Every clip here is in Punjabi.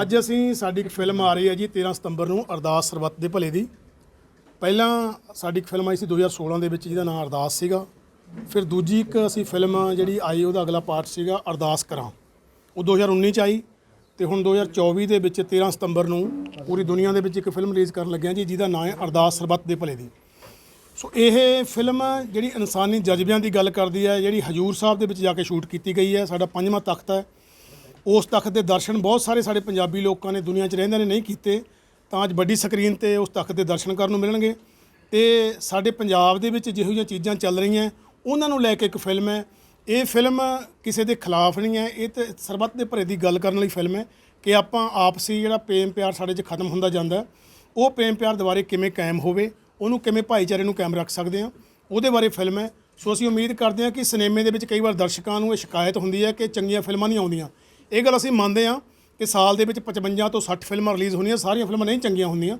ਅੱਜ ਅਸੀਂ, ਸਾਡੀ ਇੱਕ ਫਿਲਮ ਆ ਰਹੀ ਹੈ ਜੀ 13 ਸਤੰਬਰ ਨੂੰ ਅਰਦਾਸ ਸਰਬੱਤ ਦੇ ਭਲੇ ਦੀ। ਪਹਿਲਾਂ ਸਾਡੀ ਇੱਕ ਫਿਲਮ ਆਈ ਸੀ 2016 ਦੇ ਵਿੱਚ, ਜਿਹਦਾ ਨਾਮ ਅਰਦਾਸ ਸੀਗਾ। ਫਿਰ ਦੂਜੀ ਇੱਕ ਅਸੀਂ ਫਿਲਮ ਜਿਹੜੀ ਆਈ, ਉਹਦਾ ਅਗਲਾ ਪਾਰਟ ਸੀਗਾ ਅਰਦਾਸ ਕਰਾਂ। ਉਹ 2019 ਚ ਆਈ ਤੇ ਹੁਣ 2024 ਦੇ ਵਿੱਚ 13 ਸਤੰਬਰ ਨੂੰ ਪੂਰੀ ਦੁਨੀਆ ਦੇ ਵਿੱਚ ਇੱਕ ਫਿਲਮ ਰਿਲੀਜ਼ ਕਰਨ ਲੱਗਿਆ ਜੀ, ਜਿਹਦਾ ਨਾਮ ਹੈ ਅਰਦਾਸ ਸਰਬੱਤ ਦੇ ਭਲੇ ਦੀ। ਸੋ ਇਹ ਫਿਲਮ ਜਿਹੜੀ ਇਨਸਾਨੀ ਜਜ਼ਬਿਆਂ ਦੀ ਗੱਲ ਕਰਦੀ ਹੈ, ਜਿਹੜੀ ਹਜੂਰ ਸਾਹਿਬ ਦੇ ਵਿੱਚ ਜਾ ਕੇ ਸ਼ੂਟ ਕੀਤੀ ਗਈ ਹੈ, ਸਾਡਾ ਪੰਜਵਾਂ ਤਖਤ ਹੈ। ਉਸ ਤਖਤ ਦੇ ਦਰਸ਼ਨ ਬਹੁਤ ਸਾਰੇ ਸਾਡੇ ਪੰਜਾਬੀ ਲੋਕਾਂ ਨੇ ਦੁਨੀਆ 'ਚ ਰਹਿੰਦੇ ਨੇ, ਨਹੀਂ ਕੀਤੇ, ਤਾਂ ਅੱਜ ਵੱਡੀ ਸਕਰੀਨ ਤੇ ਉਸ ਤਖਤ ਦੇ ਦਰਸ਼ਨ ਕਰਨ ਨੂੰ ਮਿਲਣਗੇ। ਤੇ ਸਾਡੇ ਪੰਜਾਬ ਦੇ ਵਿੱਚ ਜਿਹੋ ਜਿਹੀਆਂ ਚੀਜ਼ਾਂ ਚੱਲ ਰਹੀਆਂ, ਉਹਨਾਂ ਨੂੰ ਲੈ ਕੇ ਇੱਕ ਫਿਲਮ ਹੈ। ਇਹ ਫਿਲਮ ਕਿਸੇ ਦੇ ਖਿਲਾਫ ਨਹੀਂ ਹੈ, ਇਹ ਤੇ ਸਰਬੱਤ ਦੇ ਭਰੇ ਦੀ ਗੱਲ ਕਰਨ ਵਾਲੀ ਫਿਲਮ ਹੈ ਕਿ ਆਪਾਂ ਆਪਸੀ ਜਿਹੜਾ ਪ੍ਰੇਮ ਪਿਆਰ ਸਾਡੇ 'ਚ ਖਤਮ ਹੁੰਦਾ ਜਾਂਦਾ ਉਹ ਪ੍ਰੇਮ ਪਿਆਰ ਦੁਬਾਰੇ ਕਿਵੇਂ ਕਾਇਮ ਹੋਵੇ, ਉਹਨੂੰ ਕਿਵੇਂ ਭਾਈਚਾਰੇ ਨੂੰ ਕਾਇਮ ਰੱਖ ਸਕਦੇ ਆ ਉਹਦੇ ਬਾਰੇ ਫਿਲਮ ਹੈ। ਸੋ ਅਸੀਂ ਉਮੀਦ ਕਰਦੇ ਹਾਂ ਕਿ ਸਿਨੇਮੇ ਦੇ ਵਿੱਚ ਕਈ ਵਾਰ ਦਰਸ਼ਕਾਂ ਨੂੰ ਇਹ ਸ਼ਿਕਾਇਤ ਹੁੰਦੀ ਹੈ ਕਿ ਚੰਗੀਆਂ ਫਿਲਮਾਂ ਨਹੀਂ ਆਉਂਦੀਆਂ। ਇਹ ਗੱਲ ਅਸੀਂ ਮੰਨਦੇ ਹਾਂ ਕਿ ਸਾਲ ਦੇ ਵਿੱਚ 55 ਤੋਂ 60 ਫਿਲਮਾਂ ਰਿਲੀਜ਼ ਹੁੰਦੀਆਂ, ਸਾਰੀਆਂ ਫਿਲਮਾਂ ਨਹੀਂ ਚੰਗੀਆਂ ਹੁੰਦੀਆਂ।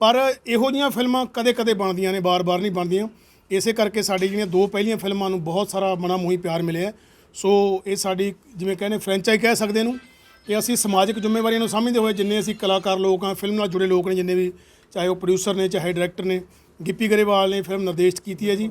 ਪਰ ਇਹੋ ਜਿਹੀਆਂ ਫਿਲਮਾਂ ਕਦੇ-ਕਦੇ ਬਣਦੀਆਂ ਨੇ ਬਾਰ-ਬਾਰ ਨਹੀਂ ਬਣਦੀਆਂ। ਇਸੇ ਕਰਕੇ ਸਾਡੀ ਜਿਹੜੀਆਂ ਦੋ ਪਹਿਲੀਆਂ ਫਿਲਮਾਂ ਨੂੰ ਬਹੁਤ ਸਾਰਾ ਮਨਾ ਮੋਹੀ ਪਿਆਰ ਮਿਲਿਆ ਸੋ ਇਹ ਸਾਡੀ ਜਿਵੇਂ ਕਹਿੰਦੇ ਫਰੈਂਚਾਈਜ਼ ਕਹਿ ਸਕਦੇ ਨੂੰ ਕਿ ਅਸੀਂ ਸਮਾਜਿਕ ਜ਼ਿੰਮੇਵਾਰੀਆਂ ਨੂੰ ਸਮਝਦੇ ਹੋਏ ਜਿੰਨੇ ਅਸੀਂ ਕਲਾਕਾਰ ਲੋਕ ਹਾਂ, ਫਿਲਮ ਨਾਲ ਜੁੜੇ ਲੋਕ ਨੇ ਜਿੰਨੇ ਵੀ, ਚਾਹੇ ਉਹ ਪ੍ਰੋਡਿਊਸਰ ਨੇ, ਚਾਹੇ ਡਾਇਰੈਕਟਰ ਨੇ, ਗਿੱਪੀ ਗਰੇਵਾਲ ਨੇ ਫਿਲਮ ਨਿਰਦੇਸ਼ਿਤ ਕੀਤੀ ਹੈ ਜੀ।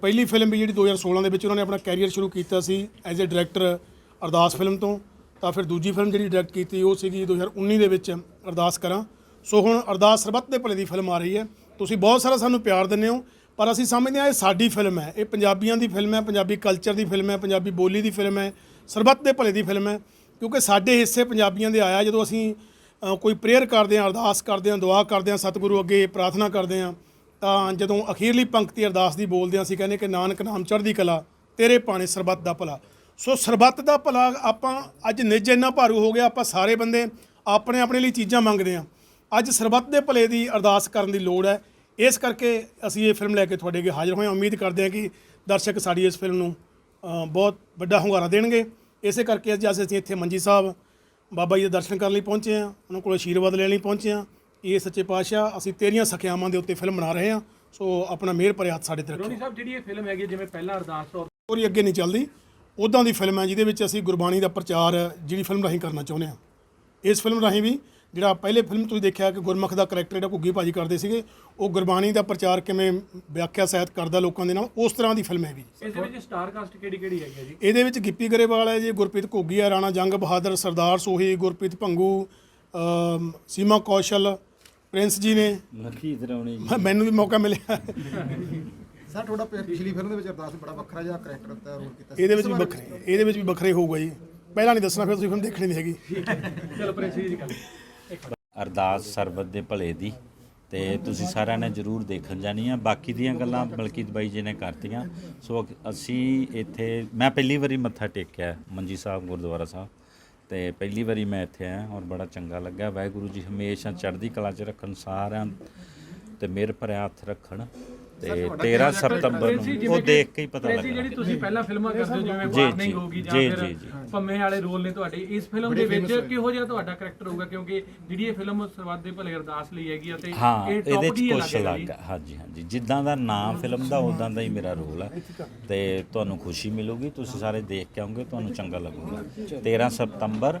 ਪਹਿਲੀ ਫਿਲਮ ਵੀ ਜਿਹੜੀ 2016 ਦੇ ਵਿੱਚ ਉਹਨਾਂ ਨੇ ਆਪਣਾ ਕੈਰੀਅਰ ਸ਼ੁਰੂ ਕੀਤਾ ਸੀ as a director Ardaas film ਤੋਂ। ਤਾਂ ਫਿਰ ਦੂਜੀ ਫਿਲਮ ਜਿਹੜੀ ਡਾਇਰੈਕਟ ਕੀਤੀ ਉਹ ਸੀਗੀ 2019 ਦੇ ਵਿੱਚ ਅਰਦਾਸ ਕਰਾਂ। ਸੋ ਹੁਣ ਅਰਦਾਸ ਸਰਬੱਤ ਦੇ ਭਲੇ ਦੀ ਫਿਲਮ ਆ ਰਹੀ ਹੈ। ਤੁਸੀਂ ਬਹੁਤ ਸਾਰਾ ਸਾਨੂੰ ਪਿਆਰ ਦਿੰਦੇ ਹੋ, ਪਰ ਅਸੀਂ ਸਮਝਦੇ ਹਾਂ ਇਹ ਸਾਡੀ ਫਿਲਮ ਹੈ। ਇਹ ਪੰਜਾਬੀਆਂ ਦੀ ਫਿਲਮ ਹੈ, ਪੰਜਾਬੀ ਕਲਚਰ ਦੀ ਫਿਲਮ ਹੈ, ਪੰਜਾਬੀ ਬੋਲੀ ਦੀ ਫਿਲਮ ਹੈ, ਸਰਬੱਤ ਦੇ ਭਲੇ ਦੀ ਫਿਲਮ ਹੈ। ਕਿਉਂਕਿ ਸਾਡੇ ਹਿੱਸੇ ਪੰਜਾਬੀਆਂ ਦੇ ਆਇਆ ਜਦੋਂ ਅਸੀਂ ਕੋਈ ਪ੍ਰੇਅਰ ਕਰਦੇ ਹਾਂ, ਅਰਦਾਸ ਕਰਦੇ ਹਾਂ, ਦੁਆ ਕਰਦੇ ਹਾਂ, ਸਤਿਗੁਰੂ ਅੱਗੇ ਪ੍ਰਾਰਥਨਾ ਕਰਦੇ ਹਾਂ, ਤਾਂ ਜਦੋਂ ਅਖੀਰਲੀ ਪੰਕਤੀ ਅਰਦਾਸ ਦੀ ਬੋਲਦੇ ਹਾਂ, ਅਸੀਂ ਕਹਿੰਦੇ ਕਿ ਨਾਨਕ ਨਾਮ ਚੜ੍ਹਦੀ ਕਲਾ, ਤੇਰੇ ਪਾਣੇ ਸਰਬੱਤ ਦਾ ਭਲਾ। ਸੋ ਸਰਬੱਤ ਦਾ ਭਲਾ ਆਪਾਂ ਅੱਜ ਨਿੱਜ ਇੰਨਾ ਭਾਰੂ ਹੋ ਗਿਆ ਆਪਾਂ ਸਾਰੇ ਬੰਦੇ ਆਪਣੇ ਆਪਣੇ ਲਈ ਚੀਜ਼ਾਂ ਮੰਗਦੇ ਹਾਂ। ਅੱਜ ਸਰਬੱਤ ਦੇ ਭਲੇ ਦੀ ਅਰਦਾਸ ਕਰਨ ਦੀ ਲੋੜ ਹੈ। ਇਸ ਕਰਕੇ ਅਸੀਂ ਇਹ ਫਿਲਮ ਲੈ ਕੇ ਤੁਹਾਡੇ ਅੱਗੇ ਹਾਜ਼ਰ ਹੋਏ ਹਾਂ। ਉਮੀਦ ਕਰਦੇ ਹਾਂ ਕਿ ਦਰਸ਼ਕ ਸਾਡੀ ਇਸ ਫਿਲਮ ਨੂੰ ਬਹੁਤ ਵੱਡਾ ਹੁੰਗਾਰਾ ਦੇਣਗੇ। ਇਸੇ ਕਰਕੇ ਅੱਜ ਅਸੀਂ ਇੱਥੇ ਮੰਜੀ ਸਾਹਿਬ ਬਾਬਾ ਜੀ ਦੇ ਦਰਸ਼ਨ ਕਰਨ ਲਈ ਪਹੁੰਚੇ ਹਾਂ। ਉਹਨਾਂ ਕੋਲ ਆਸ਼ੀਰਵਾਦ ਲੈਣ ਲਈ ਪਹੁੰਚੇ ਹਾਂ। ਇਹ ਸੱਚੇ ਪਾਤਸ਼ਾਹ ਅਸੀਂ ਤੇਰੀਆਂ ਸਖਿਆਵਾਂ ਦੇ ਉੱਤੇ ਫਿਲਮ ਬਣਾ ਰਹੇ ਹਾਂ। ਸੋ ਆਪਣਾ ਮਿਹਰ ਭਰੇ ਹੱਥ ਸਾਡੇ ਤੇ ਰੱਖੋ ਸਾਹਿਬ ਜਿਹੜੀ ਇਹ ਫਿਲਮ ਹੈਗੀ ਜਿਵੇਂ ਪਹਿਲਾਂ ਅਰਦਾਸ ਤੌਰ ਅੱਗੇ ਨਹੀਂ ਚੱਲਦੀ। ਉਦਾਂ ਦੀ ਫਿਲਮ ਹੈ ਜਿਹਦੇ ਵਿੱਚ ਅਸੀਂ ਗੁਰਬਾਣੀ ਦਾ ਪ੍ਰਚਾਰ ਜਿਹੜੀ ਫਿਲਮ ਰਾਹੀਂ ਕਰਨਾ ਚਾਹੁੰਦੇ ਹਾਂ। ਇਸ ਫਿਲਮ ਰਾਹੀਂ ਵੀ ਜਿਹੜਾ ਪਹਿਲੇ ਫਿਲਮ ਤੁਸੀਂ ਦੇਖਿਆ ਕਿ ਗੁਰਮੁਖ ਦਾ ਕਰੈਕਟਰ ਜਿਹੜਾ ਘੁੱਗੀ ਭਾਜੀ ਕਰਦੇ ਸੀਗੇ ਉਹ ਗੁਰਬਾਣੀ ਦਾ ਪ੍ਰਚਾਰ ਕਿਵੇਂ ਵਿਆਖਿਆ ਸਾਹਿਤ ਕਰਦਾ ਲੋਕਾਂ ਦੇ ਨਾਲ ਉਸ ਤਰ੍ਹਾਂ ਦੀ ਫਿਲਮ ਹੈ ਵੀ। ਇਸ ਦੇ ਵਿੱਚ ਸਟਾਰ ਕਾਸਟ ਕਿਹੜੀ ਕਿਹੜੀ ਹੈਗੀ ਹੈ ਜੀ? ਇਹਦੇ ਵਿੱਚ ਗਿੱਪੀ ਗਰੇਵਾਲ ਹੈ ਜੀ ਗੁਰਪ੍ਰੀਤ ਘੁੱਗੀ ਹੈ ਰਾਣਾ ਜੰਗ ਬਹਾਦਰ ਸਰਦਾਰ ਸੋਹੀ ਗੁਰਪ੍ਰੀਤ ਭੰਗੂ ਸੀਮਾ ਕੌਸ਼ਲ ਪ੍ਰਿੰਸ ਜੀ ਨੇ। ਮੱਖੀ ਧਰਾਉਣੀ ਮੈਂ- ਮੈਨੂੰ ਵੀ ਮੌਕਾ ਮਿਲਿਆ। ਸਰ ਤੁਹਾਡਾ ਪਿ- ਪਿਛਲੀ ਫਿਲਮ ਦੇ ਵਿੱਚ ਅਰਦਾਸ ਬੜਾ ਵੱਖਰਾ ਜਿਹਾ ਕਰੈਕਟਰ ਦਾ ਰੋਲ ਕੀਤਾ। ਸੀ ਇਹਦੇ ਵਿੱਚ ਵੀ ਵੱਖਰੇ ਇਹਦੇ ਵਿੱਚ ਵੀ ਵੱਖਰੇ ਹੋਊਗਾ ਜੀ। ਪਹਿਲਾਂ ਨਹੀਂ ਦੱਸਣਾ ਫਿਰ ਤੁਸੀਂ ਫਿਲਮ ਦੇਖਣੀ ਨਹੀਂ ਹੈਗੀ। ਅਰਦਾਸ ਸਰਬਤ ਦੇ ਭਲੇ ਦੀ ਤੇ ਤੁਸੀਂ ਸਾਰਿਆਂ ਨੇ ਜਰੂਰ ਦੇਖਣ ਜਾਣੀ ਆ ਬਾਕੀ ਦੀਆਂ ਗੱਲਾਂ ਮਲਕੀਤ ਬਾਈ ਜੀ ਨੇ ਕਰਤੀਆਂ। ਸੋ ਅ- ਅਸੀਂ ਇੱਥੇ ਮੈਂ ਪਹਿਲੀ ਵਾਰੀ ਮੱਥਾ ਟੇਕਿਆ ਮੰਜੀ ਸਾਹਿਬ ਗੁਰਦੁਆਰਾ ਸਾਹਿਬ। ਤੇ ਪਹਿਲੀ ਵਾਰੀ ਮੈਂ ਇੱਥੇ ਆਇਆ ਔਰ ਬੜਾ ਚੰਗਾ ਲੱਗਾ। ਵਾਹਿਗੁਰੂ ਜੀ ਹਮੇਸ਼ਾ ਚੜ੍ਹਦੀ ਕਲਾ 'ਚ ਰੱਖਣ ਸਾਰਿਆਂ ਤੇ ਮਿਹਰ ਭਰਿਆ ਹੱਥ ਰੱਖਣ। ਤੇ 13 ਸਤੰਬਰ ਨੂੰ ਉਹ ਦੇਖ ਕੇ ਹੀ ਪਤਾ ਲੱਗਾ ਜਿਹੜੀ ਤੁਸੀਂ ਪਹਿਲਾਂ ਫਿਲਮਾਂ ਕਰਦੇ ਹੋ ਜਿਵੇਂ ਵਾਰਨਿੰਗ ਹੋਗੀ ਜਾਂ ਜੀ, ਫਿਰ ਜੀ, ਜੀ। ਪੰਮੇ ਵਾਲੇ ਰੋਲ ਨੇ ਤੁਹਾਡੇ ਇਸ ਫਿਲਮ ਦੇ ਵਿੱਚ ਕਿਹੋ ਜਿਹਾ ਤੁਹਾਡਾ ਕਰੈਕਟਰ ਹੋਊਗਾ? ਕਿਉਂਕਿ ਜਿਹੜੀ ਇਹ ਫਿਲਮ ਸਰਬੱਤ ਦੇ ਭਲੇ ਅਰਦਾਸ ਲਈ ਹੈਗੀ ਆ ਤੇ ਹਾਂ ਇਹ ਟੌਪ ਦੀ ਅਲੱਗ ਆ। ਹਾਂਜੀ ਹਾਂਜੀ। ਜਿੱਦਾਂ ਦਾ ਨਾਮ ਫਿਲਮ ਦਾ ਉਦਾਂ ਦਾ ਹੀ ਮੇਰਾ ਰੋਲ ਹੈ ਤੇ ਤੁਹਾਨੂੰ ਖੁਸ਼ੀ ਮਿਲੂਗੀ ਤੁਸੀਂ ਸਾਰੇ ਦੇਖ ਕੇ ਆਉਂਗੇ ਤੁਹਾਨੂੰ ਚੰਗਾ ਲੱਗੂਗਾ। 13 ਸਤੰਬਰ